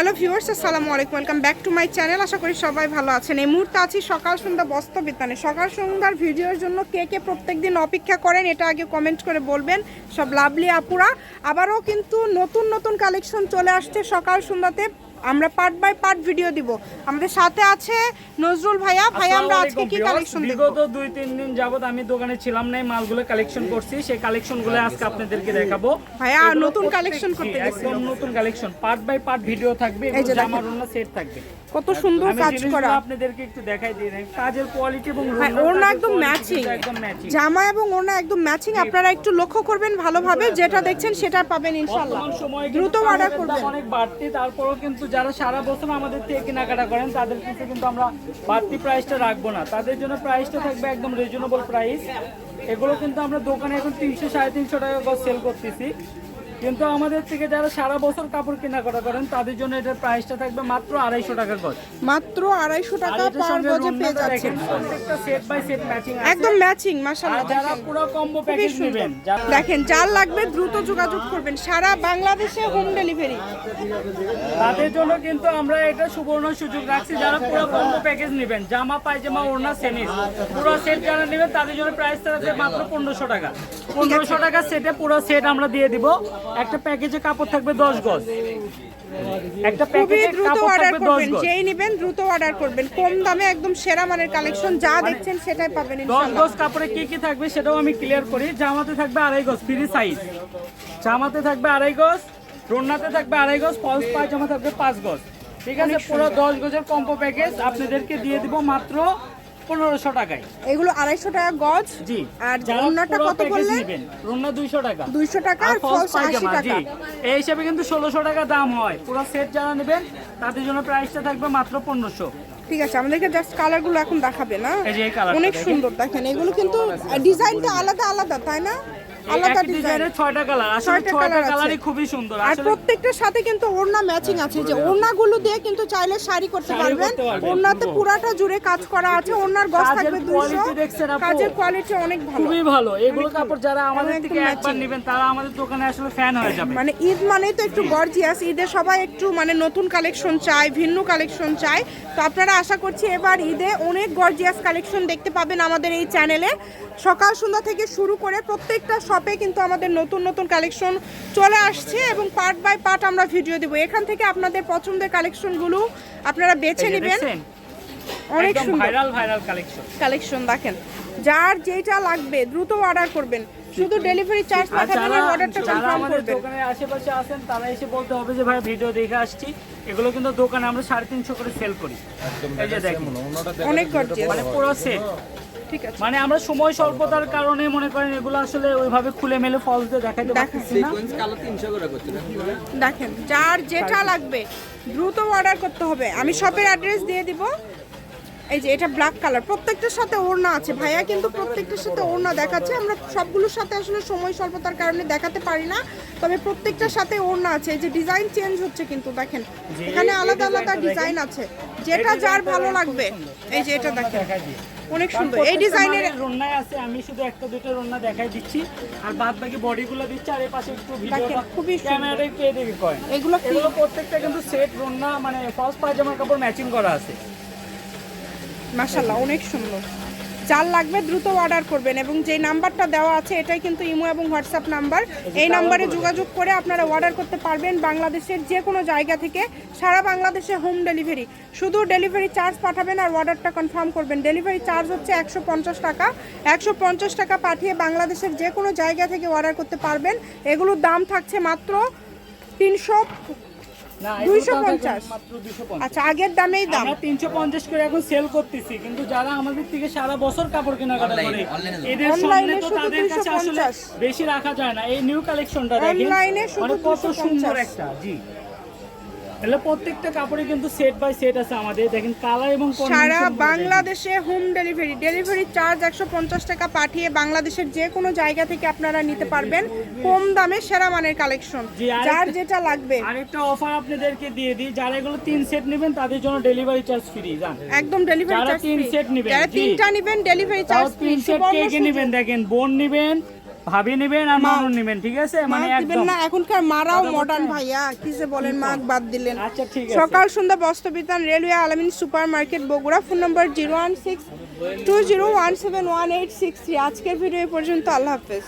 Hello viewers, আসসালামু আলাইকুম। Welcome back to my channel আশা করি সবাই ভালো আছেন। এই মুহূর্তে আছি সকাল সন্ধ্যা বস্ত্র বিতানে সকাল সন্ধ্যার ভিডিওর জন্য কে কে প্রত্যেক দিন অপেক্ষা করেন, এটা আগে কমেন্ট করে বলবেন। সব লাভলি আপুরা। আবারও কিন্তু নতুন নতুন কালেকশন চলে আসছে সকাল সন্ধ্যাতে। আমরা পার্ট বাই পার্ট ভিডিও দিব। আমাদের সাথে আছে নজরুল ভাইয়া। ভাইয়া আমরা আজকে কি কালেকশন দেখব বিগত দুই তিন দিন যাবত আমি দোকানে ছিলাম না মালগুলো কালেকশন করছি। সেই কালেকশনগুলো আজকে আপনাদেরকে দেখাবো। ভাইয়া নতুন কালেকশন করতে গেছিল একদম নতুন collection part by part video থাকবে এই যে এবং জামা দেখেন। রুনা সেট থাকবে। কত সুন্দর কাজ করা। আপনাদেরকে একটু দেখাই দিই। না। কাজের কোয়ালিটি এবং ওড়না একদম ম্যাচিং একদম ম্যাচিং জামা এবং ওড়না একদম ম্যাচিং আপনারা একটু লক্ষ্য করবেন ভালোভাবে যেটা দেখছেন সেটা পাবেন সময়ে দ্রুত অর্ডার করবেন। অনেক বাড়তি তারপরেও কিন্তু যারা সারা বছর আমাদের থেকে কেনাকাটা করেন, তাদের কিন্তু কিন্তু আমরা বাড়তি প্রাইসটা রাখব না। তাদের জন্য প্রাইসটা থাকবে একদম রিজনেবল প্রাইস এগুলো কিন্তু আমরা দোকানে এখন তিনশো, সাড়ে তিনশো টাকা সেল করতেছি। কিন্তু আমাদের থেকে যারা সারা বছর কাপড় কেনা কেনাকাটা করেন তাদের জন্য এটার প্রাইসটা থাকবে মাত্র আড়াইশো টাকা গজ। মাত্র আড়াইশো টাকা পার গজে পেয়ে যাচ্ছেন। প্রত্যেকটা সেট বাই সেট ম্যাচিং একদম ম্যাচিং মাশাআল্লাহ যারা পুরো কম্বো প্যাকেজ নেবেন দেখেন যার লাগবে দ্রুত যোগাযোগ করবেন। সারা বাংলাদেশে হোম ডেলিভারি তাদের জন্য কিন্তু আমরা এটা সুবর্ণ সুযোগ রাখছি যারা পুরো কম্বো প্যাকেজ নেবেন। জামা পায়জামা ওড়না সেমিস পুরো সেট যারা নেবেন তাদের জন্য প্রাইস থাকবে মাত্র পনেরোশো টাকা। পনেরোশো টাকা সেটে পুরো সেট আমরা দিয়ে দিব। একটা প্যাকেজে কাপড় থাকবে দশ গজ। একটা প্যাকেজে দ্রুত কাপড় অর্ডার করবেন যেই নেবেন দ্রুত অর্ডার করবেন। কম দামে একদম সেরা মানের কালেকশন যা দেখছেন সেটাই পাবেন ইনশাআল্লাহ। গজ কাপড়ে কি কি থাকবে সেটাও আমি ক্লিয়ার করি। জামাতে থাকবে আড়াই গজ ফ্রি সাইজ জামাতে থাকবে আড়াই গজ রোনাতে থাকবে আড়াই গজ ফলস পায়জামা থাকবে পাঁচ গজ। ঠিক আছে পুরো দশ গজের কম্পো প্যাকেজ আপনাদেরকে দিয়ে দিব মাত্র পনেরোশো টাকায়। এগুলো আড়াইশো টাকা গজ। জি। আর যারা কত বললেন রোনা দুইশো টাকা। দুইশো টাকা আর ফলস আশি টাকা। এই হিসাবে কিন্তু ষোলোশো টাকা দাম হয়। পুরো সেট যারা নেবেন তাদের জন্য প্রাইসটা থাকবে মাত্র পনেরোশো। ঠিক আছে আমাদেরকে জাস্ট কালারগুলো এখন দেখাবে না? অনেক সুন্দর দেখেন। এগুলো কিন্তু ডিজাইনটা আলাদা আলাদা তাই না? আলাদা ডিজাইনের কালার আসলে। কালারই খুবই সুন্দর আর প্রত্যেকটার সাথে কিন্তু ওড়না ম্যাচিং আছে। যে ওড়নাগুলো দিয়ে কিন্তু চাইলে শাড়ি করতে পারবেন। ওড়নাতে পুরাটা জুড়ে কাজ করা আছে। ওড়নার কাজের থাকবে দুইশো। quality দেখছেন আপু? কাজের কোয়ালিটি অনেক ভালো। খুবই ভালো। এগুলো কাপড় যারা আমাদের থেকে একবার নেবেন তারা আমাদের দোকানে আসলে ফ্যান হয়ে যাবে। মানে ঈদ মানেই তো একটু গর্জিয়াস ঈদে সবাই একটু মানে নতুন কালেকশন চায় ভিন্ন কালেকশন চায়। তো আপনারা আশা করছি এবার ঈদে অনেক গর্জিয়াস কালেকশন দেখতে পাবেন আমাদের এই চ্যানেলে সকাল সন্ধ্যা থেকে শুরু করে প্রত্যেকটা শপে কিন্তু আমাদের নতুন নতুন কালেকশন চলে আসছে এবং পার্ট বাই পার্ট আমরা ভিডিও দেবো। এখান থেকে আপনাদের পছন্দের কালেকশনগুলো আপনারা বেছে নেবেন। অনেক সুন্দর। ভাইরাল ভাইরাল কালেকশন কালেকশন দেখেন। যার যেটা লাগবে দ্রুত অর্ডার করবেন। শুধু ডেলিভারি চার্জ পাঠাবেন আর অর্ডারটা কনফার্ম আমাদের করবেন। দোকানের আশেপাশে আছেন তারা এসে বলতে হবে যে ভাই ভিডিও দেখে আসছি। এগুলো কিন্তু দোকানে আমরা সাড়ে তিনশো করে সেল করি। এই যে দেখেন। অনেক গর্জিয়াস মানে পুরো সেট ঠিক আছে। মানে আমরা সময় স্বল্পতার কারণে মনে করেন এগুলো আসলে ওইভাবে খুলে মেলে ফলস দিয়ে দেখাইতে পারতেছি না। দেখেন যার যেটা লাগবে দ্রুত অর্ডার করতে হবে। আমি শপের অ্যাড্রেস দিয়ে দিব। এই যে এটা ব্ল্যাক কালার প্রত্যেকটার সাথে ওড়না আছে ভাইয়া কিন্তু প্রত্যেকটার সাথে ওড়না দেখাচ্ছে। আমরা সবগুলোর সাথে আসলে সময় স্বল্পতার কারণে দেখাতে পারি না তবে প্রত্যেকটার সাথে ওড়না আছে। এই যে ডিজাইন চেঞ্জ হচ্ছে কিন্তু দেখেন। এখানে আলাদা আলাদা ডিজাইন আছে। যেটা যার ভালো লাগবে। এই যে এটা দেখেন। অনেক সুন্দর। এই ডিজাইনের রন্নায় আছে আমি শুধু একটা দুটো রন্না দেখাই দিচ্ছি। আর বাদ বাকি বডিগুলো দিচ্ছি আর এই পাশে একটু ভিডিও খুবই। ক্যামেরাটাই পেয়ে দেখে কয় এগুলো এগুলো প্রত্যেকটা কিন্তু সেট রন্না মানে ফলস পায়জামার কাপড় ম্যাচিং করা আছে। মাশাল্লাহ অনেক সুন্দর। যার লাগবে দ্রুত অর্ডার করবেন এবং যে নাম্বারটা দেওয়া আছে এটাই কিন্তু ইমো এবং হোয়াটসঅ্যাপ নাম্বার। এই নাম্বারে যোগাযোগ করে আপনারা অর্ডার করতে পারবেন বাংলাদেশের যে কোনো জায়গা থেকে সারা বাংলাদেশে হোম ডেলিভারি শুধু ডেলিভারি চার্জ পাঠাবেন আর অর্ডারটা কনফার্ম করবেন। ডেলিভারি চার্জ হচ্ছে একশো পঞ্চাশ টাকা। একশো পঞ্চাশ টাকা পাঠিয়ে বাংলাদেশের যে কোনো জায়গা থেকে অর্ডার করতে পারবেন। এগুলোর দাম থাকছে মাত্র তিনশো না 250 মাত্র 250 আচ্ছা আগের দামেই দাম। আমরা 350 করে এখন সেল করতেছি কিন্তু যারা আমাদের থেকে সারা বছর কাপড় কেনাকাটা করে এদের সামনে তো তাদের কাছে আসলে বেশি রাখা যায় না। এই নিউ কালেকশনটা দেখেন মানে কত সুন্দর একটা জি। এগুলো প্রত্যেকটা কাপড়ে কিন্তু সেট বাই সেট আছে আমাদের। দেখেন কালার এবং সারা। বাংলাদেশে হোম ডেলিভারি ডেলিভারি চার্জ একশো পঞ্চাশ টাকা পাঠিয়ে বাংলাদেশের যে কোনো জায়গা থেকে আপনারা নিতে পারবেন কম দামে সেরা মানের কালেকশন যার যেটা লাগবে। আরেকটা অফার আপনাদেরকে দিয়ে দিই। যারা এগুলো তিন সেট নেবেন তাদের জন্য ডেলিভারি চার্জ ফ্রি জান? একদম ডেলিভারি চার্জ তিন set নিবেন, যারা তিনটা নেবেন ডেলিভারি চার্জ ফ্রি তিন সেট কে নেবেন? দেখেন বোন নেবেন ভাবি নেবেন আর মানুষ নেবেন ঠিক আছে? মানে একদম না এখনকার মারাও মডার্ন ভাইয়া কি যে বলেন মাগ বাদ দিলেন। আচ্ছা ঠিক আছে। Sokal Sondha Bastrabitan railway Alamin super market Bogura phone number zero one six two zero one seven one eight six three. আজকের ভিডিও পর্যন্ত আল্লাহ হাফেজ।